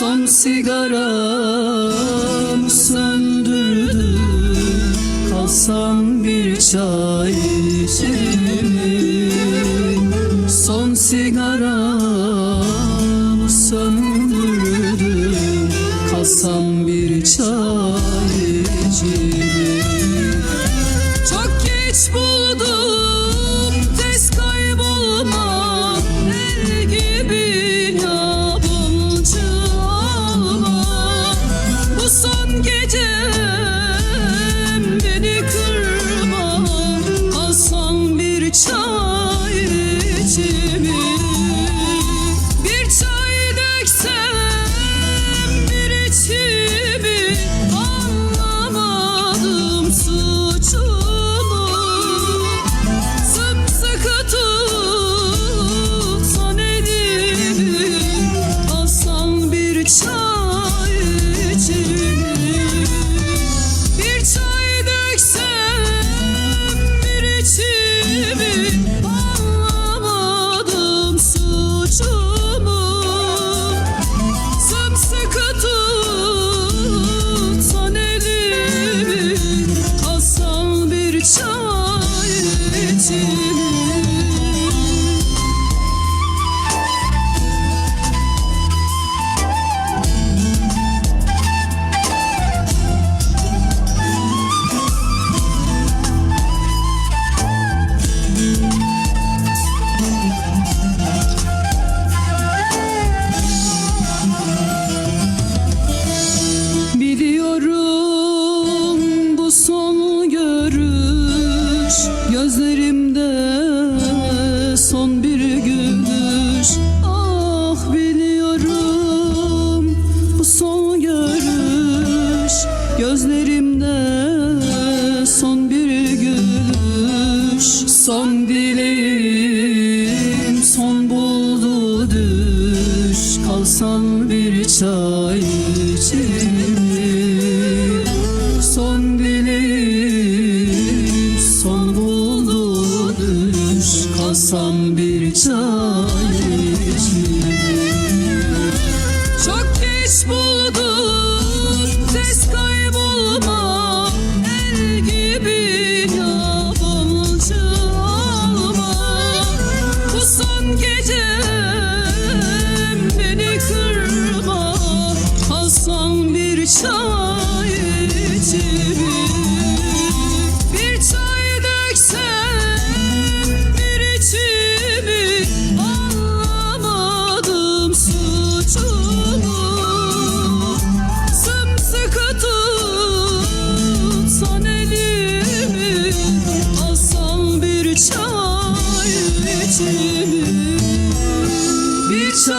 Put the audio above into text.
son sigaram söndürdü. Kalsam bir çay içerim. Son sigaram söndürdü. Kalsam Gözlerimde son bir gülüş Ah biliyorum bu son görüş. Gözlerimde son bir gülüş. Son dileğim son buldu düş. Kalsan bir çay için